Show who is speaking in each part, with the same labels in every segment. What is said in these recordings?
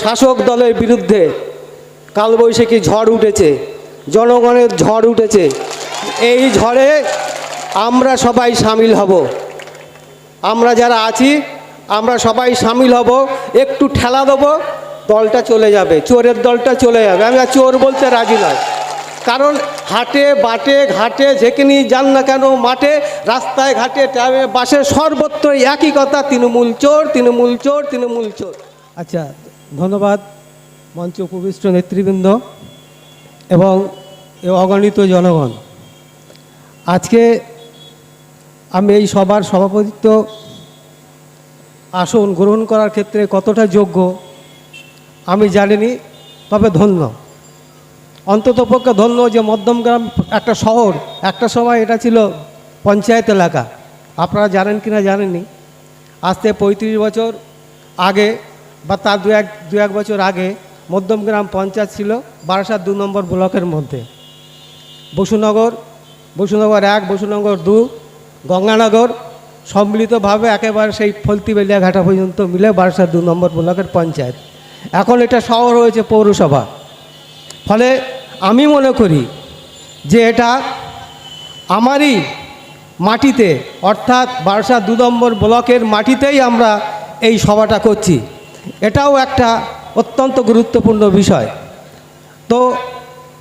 Speaker 1: শাসক দলের বিরুদ্ধে কালবৈশাখী ঝড় উঠেছে, জনগণের ঝড় উঠেছে। এই ঝড়ে আমরা সবাই সামিল হব। আমরা যারা আছি, আমরা সবাই সামিল হব, একটু ঠেলা দেবো, দলটা চলে যাবে, চোরের দলটা চলে যাবে। আমি চোর বলতে রাজি নয়। কারণ হাটে, বাটে, ঘাটে, যেখানেই যান না কেন, মাঠে, রাস্তায়, ঘাটে ট্যাবে বাসে সর্বত্র একই কথা, তৃণমূল চোর তৃণমূল চোর তৃণমূল চোর। আচ্ছা ধন্যবাদ, মঞ্চ উপবিষ্ট নেতৃবৃন্দ এবং এ অগণিত জনগণ। আজকে আমি এই সবার সভাপতিত্ব আসন গ্রহণ করার ক্ষেত্রে কতটা যোগ্য আমি জানিনি, তবে ধন্য। অন্তত পক্ষে ধন্য যে মধ্যমগ্রাম একটা শহর, একটা সময় এটা ছিল পঞ্চায়েত এলাকা। আপনারা জানেন কি না জানেননি, আজ থেকে পঁয়ত্রিশ বছর আগে বা তার দু এক দু এক বছর আগে মধ্যমগ্রাম পঞ্চায়েত ছিল বারাসাত দু নম্বর ব্লকের মধ্যে। বসুনগর বসুনগর এক, বসুনগর দু, গঙ্গানগর সম্মিলিতভাবে একেবারে সেই ফলতিবেলিয়া ঘাটা পর্যন্ত মিলে বারাসাত দু নম্বর ব্লকের পঞ্চায়েত। এখন এটা শহর হয়েছে পৌরসভা। ফলে আমি মনে করি যে এটা আমারই মাটিতে, অর্থাৎ বারাসা দু নম্বর ব্লকের মাটিতেই আমরা এই সভাটা করছি। এটাও একটা অত্যন্ত গুরুত্বপূর্ণ বিষয়। তো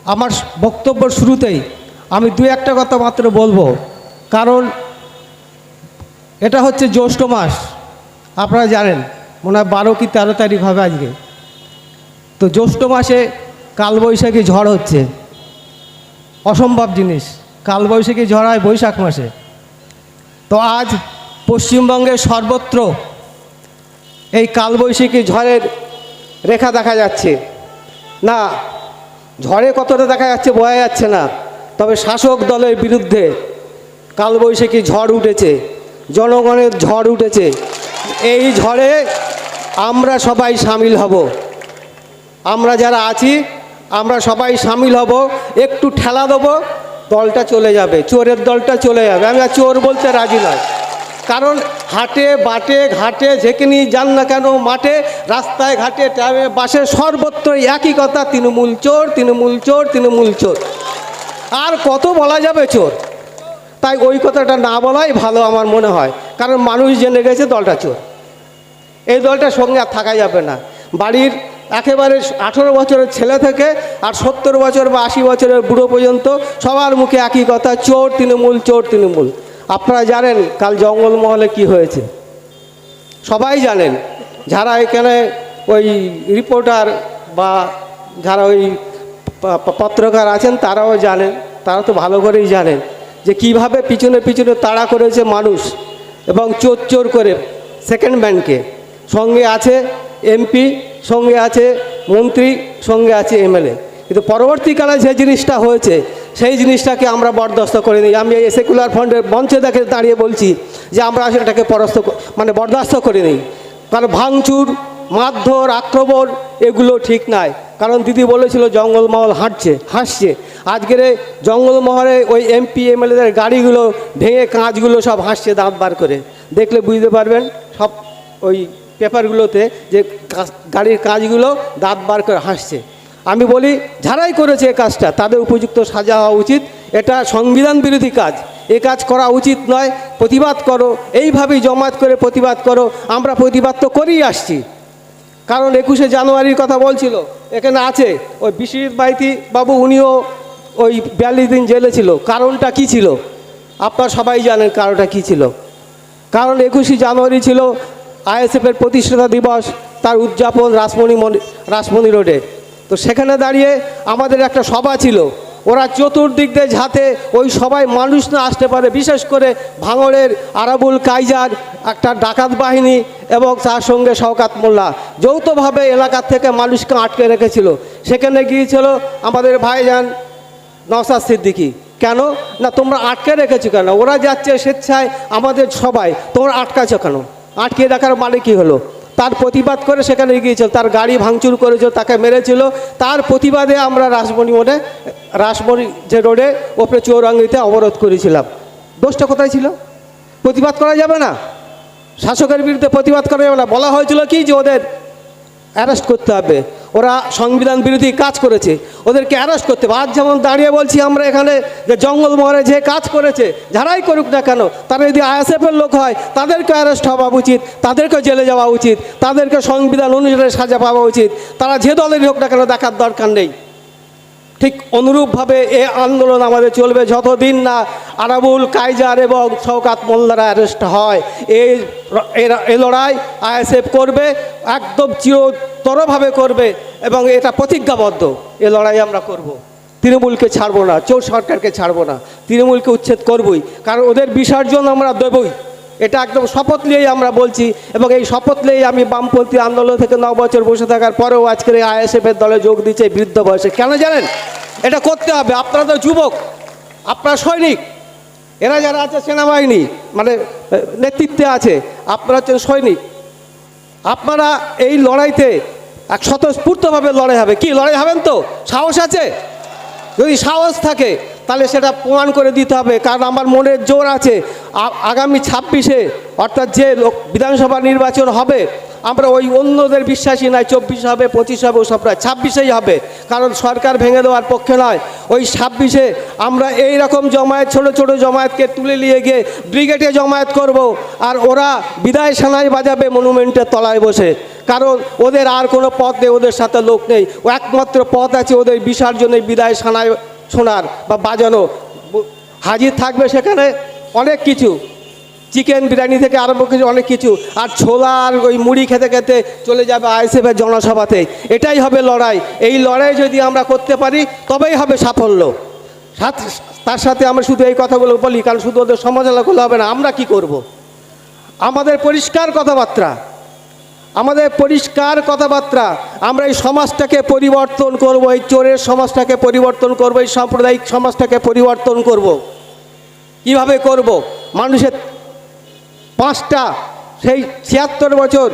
Speaker 1: আমার বক্তব্য শুরুতেই আমি দু একটা কথা মাত্র বলব। কারণ এটা হচ্ছে জ্যৈষ্ঠ মাস। আপনারা জানেন, মনে হয় বারো কি তেরো তারিখ হবে আজকে। তো জ্যৈষ্ঠ মাসে কালবৈশাখী ঝড় হচ্ছে। অসম্ভব জিনিস, কালবৈশাখী ঝড় হয় বৈশাখ মাসে। তো আজ পশ্চিমবঙ্গের সর্বত্র এই কালবৈশাখী ঝড়ের রেখা দেখা যাচ্ছে। না, ঝড়ে কতটা দেখা যাচ্ছে বোঝা যাচ্ছে না। তবে শাসক দলের বিরুদ্ধে কালবৈশাখী ঝড় উঠেছে, জনগণের ঝড় উঠেছে। এই ঝড়ে আমরা সবাই সামিল হব। আমরা যারা আছি, আমরা সবাই সামিল হব, একটু ঠেলা দেবো, দলটা চলে যাবে, চোরের দলটা চলে যাবে। আমি চোর বলতে রাজি নয়। কারণ হাটে বাটে ঘাটে যেখানেই যান না কেন মাঠে, রাস্তায় ঘাটে, ট্যাবে, বাসে সর্বত্র একই কথা, তৃণমূল চোর তৃণমূল চোর তৃণমূল চোর। আর কত বলা যাবে চোর? তাই ওই কথাটা না বলাই ভালো আমার মনে হয়, কারণ মানুষ জেনে গেছে দলটা চোর। এই দলটার সঙ্গে আর থাকা যাবে না। বাড়ির একেবারে আঠেরো বছরের ছেলে থেকে আর সত্তর বছর বা আশি বছরের বুড়ো পর্যন্ত সবার মুখে একই কথা, চোর, তৃণমূল চোর, তৃণমূল। আপনারা জানেন কাল জঙ্গলমহলে কি হয়েছে? সবাই জানেন, যারা এখানে ওই রিপোর্টার বা যারা ওই পত্রকার আছেন তারাও জানেন, তারা তো ভালো করেই জানেন যে কীভাবে পিছনে পিছনে তাড়া করেছে মানুষ এবং চোর চোর করে সেকেন্ড ম্যানকে সঙ্গে আছে এমপি সঙ্গে আছে মন্ত্রী, সঙ্গে আছে এমএলএ কিন্তু পরবর্তীকালে যে জিনিসটা হয়েছে সেই জিনিসটাকে আমরা বরদাস্ত করে নিই আমি এই সেকুলার ফ্রন্টের মঞ্চে দেখে দাঁড়িয়ে বলছি যে আমরা সেটাকে পরস্ত মানে বরদাস্ত করে নিই কারণ ভাঙচুর, মারধর, আক্রমণ এগুলো ঠিক নয় কারণ দিদি বলেছিল জঙ্গলমহল হাঁটছে, হাসছে। আজকের এই জঙ্গলমহলে ওই এমপি এমএলএদের গাড়িগুলো ভেঙে কাঁচগুলো সব হাসছে দাঁত বার করে। দেখলে বুঝতে পারবেন, সব ওই পেপারগুলোতে যে গাড়ির কাজগুলো দাঁত বার করে হাসছে। আমি বলি, যারাই করেছে এ কাজটা, তাদের উপযুক্ত সাজা হওয়া উচিত। এটা সংবিধান বিরোধী কাজ। এ কাজ করা উচিত নয়, প্রতিবাদ করো। এইভাবেই জমায়েত করে প্রতিবাদ করো। আমরা প্রতিবাদ তো করেই আসছি। কারণ একুশে জানুয়ারির কথা বলছিল, এখানে আছে। ওই বিশ্বজিৎ বাইতি বাবু, উনিও ওই বিয়াল্লিশ দিন জেলে ছিল। কারণটা কি ছিল? আপনারা সবাই জানেন কারণটা কি ছিল। কারণ একুশে জানুয়ারি ছিল আইএসএফের প্রতিষ্ঠাতা দিবস, তার উদযাপন রাসমণি রাসমণি রোডে। তো সেখানে দাঁড়িয়ে আমাদের একটা সভা ছিল। ওরা চতুর্দিক দিয়ে যাতে ওই সবাই মানুষ না আসতে পারে, বিশেষ করে ভাঙড়ের আরাবুল কাইজার একটা ডাকাত বাহিনী এবং তার সঙ্গে শওকাত মোল্লা যৌথভাবে এলাকার থেকে মানুষকে আটকে রেখেছিল। সেখানে গিয়েছিল আমাদের ভাইজান নওসাদ সিদ্দিকি। কেন? না, তোমরা আটকে রেখেছো কেন? ওরা যাচ্ছে স্বেচ্ছায় আমাদের সবাই তোমরা আটকাছো কেন? আটকে রাখার মানে কী হলো? তার প্রতিবাদ করে সেখানে গিয়েছিল তার গাড়ি ভাঙচুর করেছিল, তাকে মেরেছিল। তার প্রতিবাদে আমরা রাসমণি মোড়ে, রাসমণি যে রোডে ওপরে চৌরাঙ্গিতে অবরোধ করেছিলাম। দোষটা কোথায় ছিল? প্রতিবাদ করা যাবে না। শাসকের বিরুদ্ধে প্রতিবাদ করা যাবে না। বলা হয়েছিল কি যে ওদের অ্যারেস্ট করতে হবে। ওরা সংবিধান বিরোধী কাজ করেছে, ওদেরকে অ্যারেস্ট করতে হবে। আজ যেমন দাঁড়িয়ে বলছি আমরা এখানে যে জঙ্গল মহলে যে কাজ করেছে, যারাই করুক না কেন, তারা যদি আইএসএফের লোক হয়, তাদেরকে অ্যারেস্ট হওয়া উচিত, তাদেরকে জেলে যাওয়া উচিত, তাদেরকে সংবিধান অনুযায়ী সাজা পাওয়া উচিত, তারা যে দলেরই হোক না কেন দেখার দরকার নেই। ঠিক অনুরূপভাবে এ আন্দোলন আমাদের চলবে যতদিন না আরাবুল কাইজার এবং শওকাত মোল্লারা অ্যারেস্ট হয়। এই এই লড়াই আইএসএফ করবে, একদম চিরতরভাবে করবে এবং এটা প্রতিজ্ঞাবদ্ধ। এ লড়াই আমরা করব। তৃণমূলকে ছাড়বো না, চোর সরকারকে ছাড়বো না। তৃণমূলকে উচ্ছেদ করবই, কারণ ওদের বিসর্জন আমরা দেবই। এটা একদম শপথ নিয়েই আমরা বলছি এবং এই শপথ নিয়েই আমি বামপন্থী আন্দোলন থেকে ন বছর বসে থাকার পরেও আজকের এই আইএসএফের দলে যোগ দিচ্ছে বৃদ্ধ বয়সে। কেন জানেন? এটা করতে হবে। আপনারা তো যুবক, আপনারা সৈনিক, এরা যারা আছে সেনাবাহিনী মানে নেতৃত্বে আছে, আপনারা হচ্ছেন সৈনিক। আপনারা এই লড়াইতে এক স্বতঃস্ফূর্তভাবে লড়াই হবে। কি, লড়াই হবেন তো? সাহস আছে? যদি সাহস থাকে তাহলে সেটা প্রমাণ করে দিতে হবে, কারণ আমার মনের জোর আছে। আগামী ছাব্বিশে, অর্থাৎ যে বিধানসভা নির্বাচন হবে, আমরা ওই অন্যদের বিশ্বাসী নাই চব্বিশ হবে, পঁচিশ হবে, ওসব নয়, ছাব্বিশেই হবে। কারণ সরকার ভেঙে দেওয়ার পক্ষে নয়, ওই ছাব্বিশে আমরা এই রকম জমায়েত, ছোট ছোট জমায়েতকে তুলে নিয়ে গিয়ে ব্রিগেডে জমায়েত করব, আর ওরা বিদায় সানাই বাজাবে মনুমেন্টের তলায় বসে। কারণ ওদের আর কোনো পথ নেই, ওদের সাথে লোক নেই, একমাত্র পথ আছে ওদের বিসর্জনের বিদায় সানায় শোনার বা বাজানো। হাজির থাকবে সেখানে অনেক কিছু। চিকেন বিরিয়ানি থেকে আরম্ভ করে অনেক কিছু। আর ছোলা আর ওই মুড়ি খেতে খেতে চলে যাবে আইসিএফের জনসভাতে। এটাই হবে লড়াই। এই লড়াই যদি আমরা করতে পারি, তবেই হবে সাফল্য। তার সাথে আমরা শুধু এই কথাগুলো বলি, কারণ শুধু ওদের সমালোচনা করলে হবে না। আমরা কি করব। আমাদের পরিষ্কার কথাবার্তা। আমাদের পরিষ্কার কথাবার্তা, আমরা এই সমাজটাকে পরিবর্তন করব, এই চোরের সমাজটাকে পরিবর্তন করব, এই সাম্প্রদায়িক সমাজটাকে পরিবর্তন করব। কীভাবে করব? মানুষের পাঁচটা, সেই ছিয়াত্তর বছর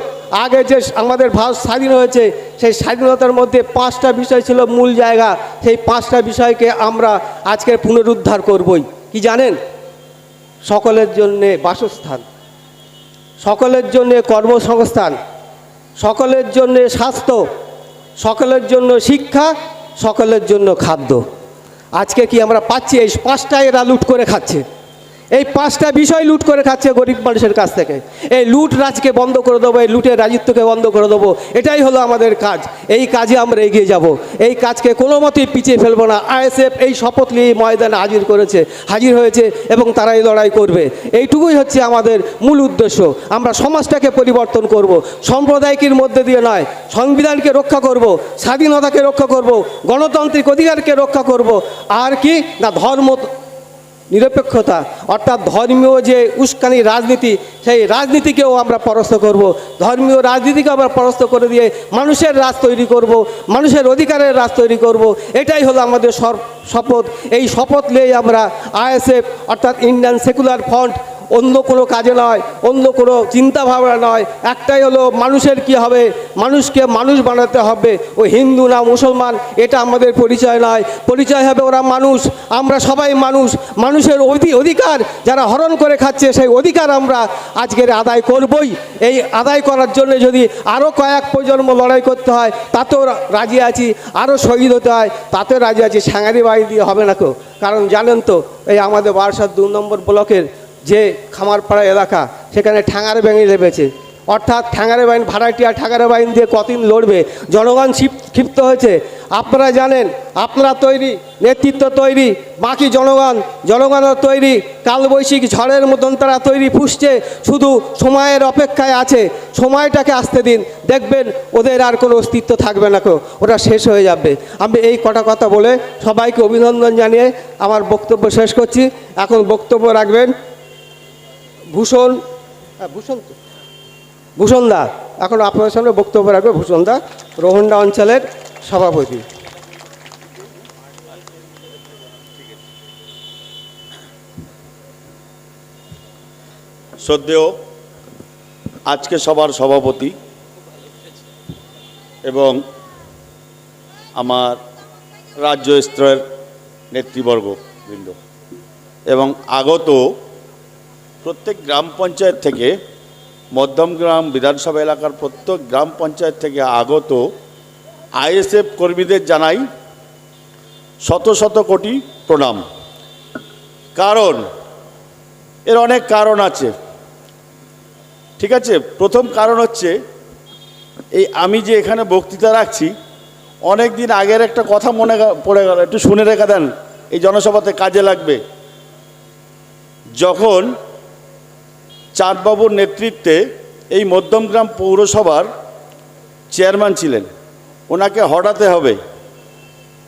Speaker 1: আগে যে আমাদের ভারত স্বাধীন হয়েছে, সেই স্বাধীনতার মধ্যে পাঁচটা বিষয় ছিল মূল জায়গা। সেই পাঁচটা বিষয়কে আমরা আজকে পুনরুদ্ধার করবই। কি জানেন? সকলের জন্যে বাসস্থান, সকলের জন্যে কর্মসংস্থান সকলের জন্য স্বাস্থ্য, সকলের জন্য শিক্ষা, সকলের জন্য খাদ্য। আজকে কি আমরা পাচ্ছি? এই পাঁচটা এরা লুট করে খাচ্ছে। এই পাঁচটা বিষয় লুট করে খাচ্ছে গরিব মানুষের কাছ থেকে। এই লুট রাজকে বন্ধ করে দেবো, এই লুটের রাজত্বকে বন্ধ করে দেবো, এটাই হলো আমাদের কাজ। এই কাজে আমরা এগিয়ে যাব। এই কাজকে কোনো মতেই পিছিয়ে ফেলব না। আইএসএফ এই শপথ নিয়ে ময়দানে হাজির করেছে, হাজির হয়েছে এবং তারাই লড়াই করবে। এইটুকুই হচ্ছে আমাদের মূল উদ্দেশ্য। আমরা সমাজটাকে পরিবর্তন করব। সাম্প্রদায়িকের মধ্যে দিয়ে নয়, সংবিধানকে রক্ষা করব, স্বাধীনতাকে রক্ষা করব, গণতান্ত্রিক অধিকারকে রক্ষা করব। আর কি? না, ধর্ম নিরপেক্ষতা, অর্থাৎ ধর্মীয় যে উস্কানি রাজনীতি, সেই রাজনীতিকেও আমরা পরস্ত করব। ধর্মীয় রাজনীতিকে আমরা পরস্ত করে দিয়ে মানুষের রাজ তৈরি করব, মানুষের অধিকারের রাজ তৈরি করব। এটাই হলো আমাদের শপথ। এই শপথ নিয়েই আমরা আইএসএফ, অর্থাৎ ইন্ডিয়ান সেকুলার ফ্রন্ট অন্য কোনো কাজে নয়, অন্য কোনো চিন্তা ভাবনা নয়। একটাই হলো মানুষের কি হবে? মানুষকে মানুষ বানাতে হবে। ও হিন্দু না মুসলমান, এটা আমাদের পরিচয় নয়। পরিচয় হবে ওরা মানুষ, আমরা সবাই মানুষ। মানুষের অধি অধিকার যারা হরণ করে খাচ্ছে, সেই অধিকার আমরা আজকের আদায় করবই। এই আদায় করার জন্য যদি আরও কয়েক প্রজন্ম লড়াই করতে হয়, তাতেও রাজি আছি। আরও শহীদ হতে হয় তাতেও রাজি আছি। স্যাঙারি বাড়ি দিয়ে হবে না কেউ। কারণ জানেন তো, এই আমাদের বারাসাত দু নম্বর ব্লকের যে খামারপাড়া এলাকা, সেখানে ঠ্যাঙারে ব্যাঙি লেগেছে অর্থাৎ ঠ্যাঙারে বাইন ভাড়াটিয়া ঠ্যাঙারে বাইন দিয়ে কতদিন লড়বে। জনগণ ক্ষিপ- ক্ষিপ্ত হয়েছে। আপনারা জানেন, আপনারা তৈরি, নেতৃত্ব তৈরি, বাকি জনগণ, জনগণও তৈরি, কালবৈশাখী ঝড়ের মতন তারা তৈরি ফুসছে। শুধু সময়ের অপেক্ষায় আছে। সময়টাকে আসতে দিন। দেখবেন ওদের আর কোনো অস্তিত্ব থাকবে না কেউ ওটা শেষ হয়ে যাবে। আমি এই কটা কথা বলে সবাইকে অভিনন্দন জানিয়ে আমার বক্তব্য শেষ করছি। এখন বক্তব্য রাখবেন ভূষণ হ্যাঁ ভূষণ তো। ভূষণ দা এখন আপনার সামনে বক্তব্য রাখবে ভূষণ দা রোহন্ডা অঞ্চলের সভাপতি।
Speaker 2: শ্রদ্ধেয় আজকে সবার সভাপতি এবং আমার রাজ্য স্তরের নেতৃবর্গ বৃন্দ এবং আগত প্রত্যেক গ্রাম পঞ্চায়েত থেকে মধ্যমগ্রাম বিধানসভা এলাকার প্রত্যেক গ্রাম পঞ্চায়েত থেকে আগত আইএসএফ কর্মীদের জানাই শত শত কোটি প্রণাম। কারণ, এর অনেক কারণ আছে। ঠিক আছে? প্রথম কারণ হচ্ছে, এই আমি যে এখানে বক্তৃতা রাখছি, অনেক দিন আগের একটা কথা মনে পড়ে গেল। একটু শুনে রেখে দেন, এই জনসভাতে কাজে লাগবে। যখন চাঁদবাবুর নেতৃত্বে এই মধ্যমগ্রাম পৌরসভার চেয়ারম্যান ছিলেন। ওনাকে হটাতে হবে।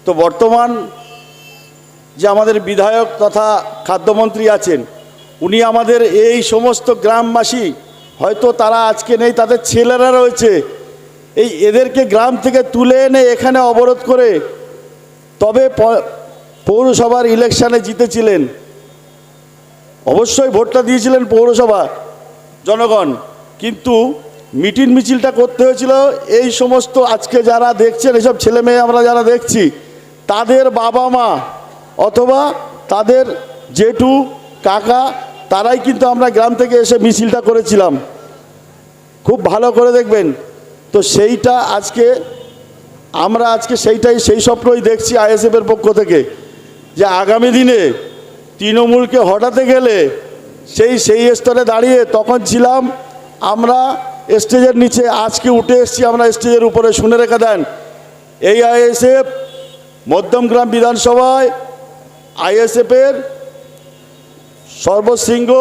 Speaker 2: তো বর্তমান যে আমাদের বিধায়ক তথা খাদ্যমন্ত্রী আছেন, উনি আমাদের এই সমস্ত গ্রামবাসী, হয়তো তারা আজকে নেই, তাদের ছেলেরা রয়েছে। এই এদেরকে গ্রাম থেকে তুলে এনে এখানে অবরোধ করে তবে পৌরসভার ইলেকশানে জিতেছিলেন। অবশ্যই ভোটটা দিয়েছিলেন পৌরসভা জনগণ। কিন্তু মিটিং মিছিলটা করতে হয়েছিল। এই সমস্ত আজকে যারা দেখছেন, এসব ছেলে মেয়ে আমরা যারা দেখছি, তাদের বাবা মা অথবা তাদের জেঠু, কাকা, তারাই কিন্তু আমরা গ্রাম থেকে এসে মিছিলটা করেছিলাম। খুব ভালো করে দেখবেন। তো সেইটা আজকে, আমরা আজকে সেইটাই, সেই স্বপ্নই দেখছি আইএসএফের পক্ষ থেকে যে আগামী দিনে তৃণমূলকে হটাতে গেলে সেই সেই স্তরে দাঁড়িয়ে তখন ছিলাম আমরা স্টেজের নিচে। আজকে উঠে এসেছি আমরা স্টেজের উপরে। শুনে রেখে দেন এই আইএসএফ মধ্যমগ্রাম বিধানসভায় আইএসএফের সর্বশৃঙ্গ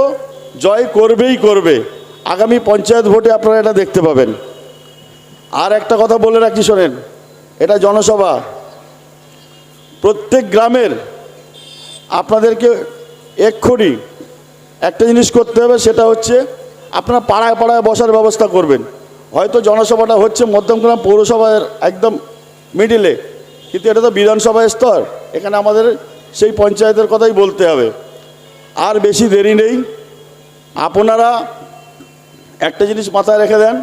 Speaker 2: জয় করবেই করবে। আগামী পঞ্চায়েত ভোটে আপনারা এটা দেখতে পাবেন। আর একটা কথা বলে রাখি শোনেন, এটা জনসভা। প্রত্যেক গ্রামের আপনাদেরকে এক্ষুনি একটা জিনিস করতে হবে, সেটা হচ্ছে আপনারা পাড়ায় পাড়ায় বসার ব্যবস্থা করবেন। হয়তো জনসভাটা হচ্ছে মধ্যমগ্রাম পৌরসভার একদম মিডিলে কিন্তু এটা তো বিধানসভা স্তর, এখানে আমাদের সেই পঞ্চায়েতের কথাই বলতে হবে। আর বেশি দেরি নেই, আপনারা একটা জিনিস মাথায় রেখে দেন,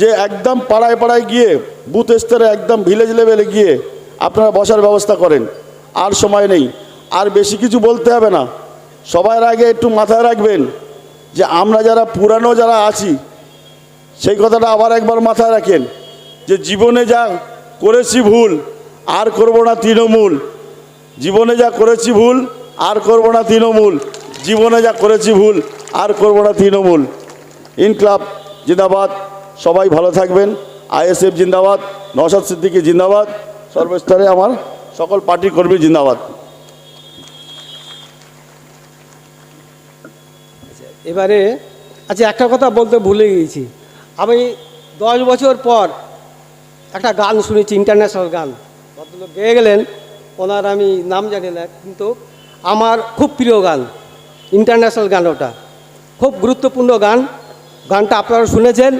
Speaker 2: যে একদম পাড়ায় পাড়ায় গিয়ে, বুথ স্তরে একদম ভিলেজ লেভেলে গিয়ে আপনারা বসার ব্যবস্থা করেন। আর সময় নেই আর বেশি কিছু বলতে হবে না। সবার আগে একটু মাথায় রাখবেন যে আমরা যারা পুরানো যারা আছি, সেই কথাটা আবার একবার মাথায় রাখেন যে জীবনে যা করেছি ভুল, আর করব না তৃণমূল। জীবনে যা করেছি ভুল, আর করব না তৃণমূল। জীবনে যা করেছি ভুল, আর করব না তৃণমূল। ইনক্লাব জিন্দাবাদ। সবাই ভালো থাকবেন। আইএসএফ জিন্দাবাদ। নওশাদ সিদ্দিকী জিন্দাবাদ। সর্বস্তরে আমার সকল পার্টি কর্মী জিন্দাবাদ।
Speaker 1: এবারে আচ্ছা একটা কথা বলতে ভুলে গিয়েছি। আমি দশ বছর পর একটা গান শুনেছি ইন্টারন্যাশনাল গান। ভদ্রলোক গেয়ে গেলেন, ওনার আমি নাম জানি না, কিন্তু আমার খুব প্রিয় গান ইন্টারন্যাশনাল গান ওটা। খুব গুরুত্বপূর্ণ গান, গানটা আপনারা শুনেছেন,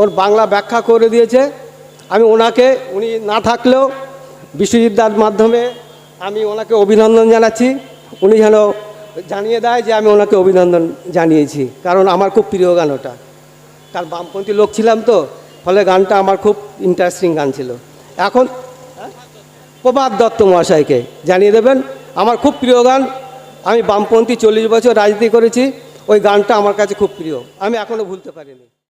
Speaker 1: ওর বাংলা ব্যাখ্যা করে দিয়েছে। আমি ওনাকে, উনি না থাকলেও বিশ্বজিৎদার মাধ্যমে আমি ওনাকে অভিনন্দন জানাচ্ছি। উনি যেন জানিয়ে দেয় যে আমি ওনাকে অভিনন্দন জানিয়েছি, কারণ আমার খুব প্রিয় গান ওটা। কারণ বামপন্থী লোক ছিলাম তো, ফলে গানটা আমার খুব ইন্টারেস্টিং গান ছিল। এখন প্রভাত দত্ত মহাশয়কে জানিয়ে দেবেন, আমার খুব প্রিয় গান, আমি বামপন্থী চল্লিশ বছর রাজনীতি করেছি, ওই গানটা আমার কাছে খুব প্রিয়, আমি এখনও ভুলতে পারিনি।